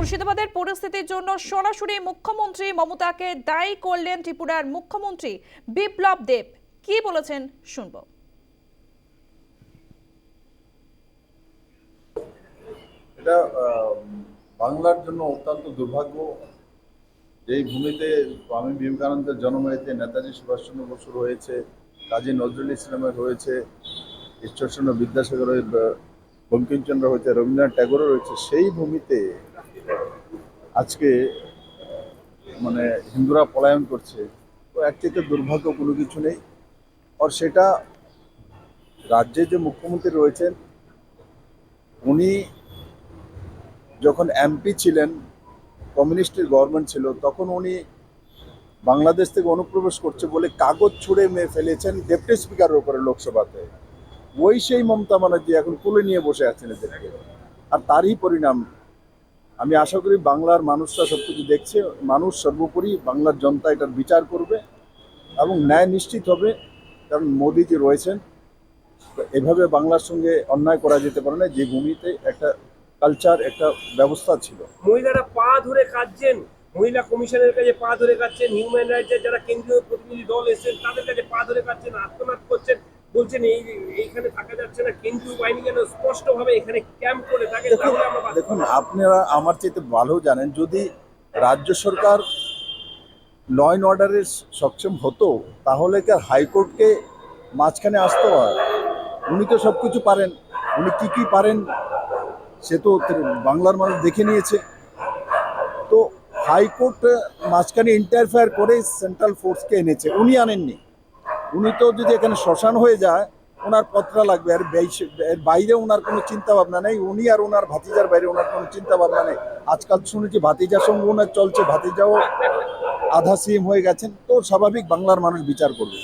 মুর্শিদাবাদের পরিস্থিতির জন্য সরাসরি মুখ্যমন্ত্রী মমতাকে দায়ী করলেন ত্রিপুরার মুখ্যমন্ত্রী বিপ্লব দেব। কি বলেছেন শুনব। এটা বাংলার জন্য অত্যন্ত দুর্ভাগ্য। যেই ভূমিতে স্বামী বিবেকানন্দের জন্ম হয়েছে নেতাজি সুভাষচন্দ্র বসুর হয়েছে কাজী নজরুল ইসলামের হয়েছে ঈশ্বরচন্দ্র বিদ্যাসাগরের বঙ্কিমচন্দ্র হয়েছে, রবীন্দ্রনাথ ট্যাগোরের রয়েছে, সেই ভূমিতে আজকে মানে হিন্দুরা পলায়ন করছে, তো এক থেকে দুর্ভাগ্য কোনো কিছু নেই। আর সেটা রাজ্যে যে মুখ্যমন্ত্রী রয়েছেন, উনি যখন এমপি ছিলেন, কমিউনিস্টের গভর্নমেন্ট ছিল, তখন উনি বাংলাদেশ থেকে অনুপ্রবেশ করছে বলে কাগজ ছুঁড়ে মেয়ে ফেলেছেন ডেপুটি স্পিকারের উপরে লোকসভাতে। ওই সেই মমতা ব্যানার্জি এখন তুলে নিয়ে বসে আছেন এদেরকে। আর তারই পরিণাম আমি আশা করি বাংলার মানুষরা সব কিছু দেখছে। মানুষ সর্বোপরি বাংলার জনতা এটার বিচার করবে এবং ন্যায় নিশ্চিত হবে, কারণ মোদিজি রয়েছেন। এভাবে বাংলার সঙ্গে অন্যায় করা যেতে পারে না, যে ভূমিতে একটা কালচার একটা ব্যবস্থা ছিল। মহিলারা পা ধরে কাঁদছেন। মহিলা কমিশনের কাছে পা ধরে কাঁদছেন। হিউম্যান রাইটসের যারা কেন্দ্রীয় প্রতিনিধি দল এসেছেন, তাদের কাছে পা ধরে কাঁদছেন, আত্মনাদ করছেন। বলছেন এই এইখানে থাকা যাচ্ছে না কেন্দ্রীয় বাহিনী যেন স্পষ্টভাবে এখানে ক্যাম্প করে থাকে দেখুন আপনারা আমার চাইতে ভালো জানেন যদি রাজ্য সরকার ল অ্যান্ড অর্ডারে সক্ষম হতো তাহলে কি আর হাইকোর্টকে মাঝখানে আসতে হয়? উনি তো সব কিছু পারেন। উনি কি কি পারেন সে তো বাংলার মানুষ দেখে নিয়েছে। তো হাইকোর্ট মাঝখানে ইন্টারফেয়ার করে সেন্ট্রাল ফোর্সকে এনেছে উনি আনেননি। উনি তো যদি এখানে শ্মশান হয়ে যায়, ওনার পত্রা লাগবে। আর বাইরে ওনার কোনো চিন্তা ভাবনা নেই। উনি আর ওনার ভাতিজার বাইরে ওনার কোনো চিন্তা ভাবনা নেই। আজকাল শুনেছি ভাতিজার সঙ্গে ওনার চলছে, ভাতিজাও আধা সিএম হয়ে গেছেন। তো স্বাভাবিক বাংলার মানুষ বিচার করবে।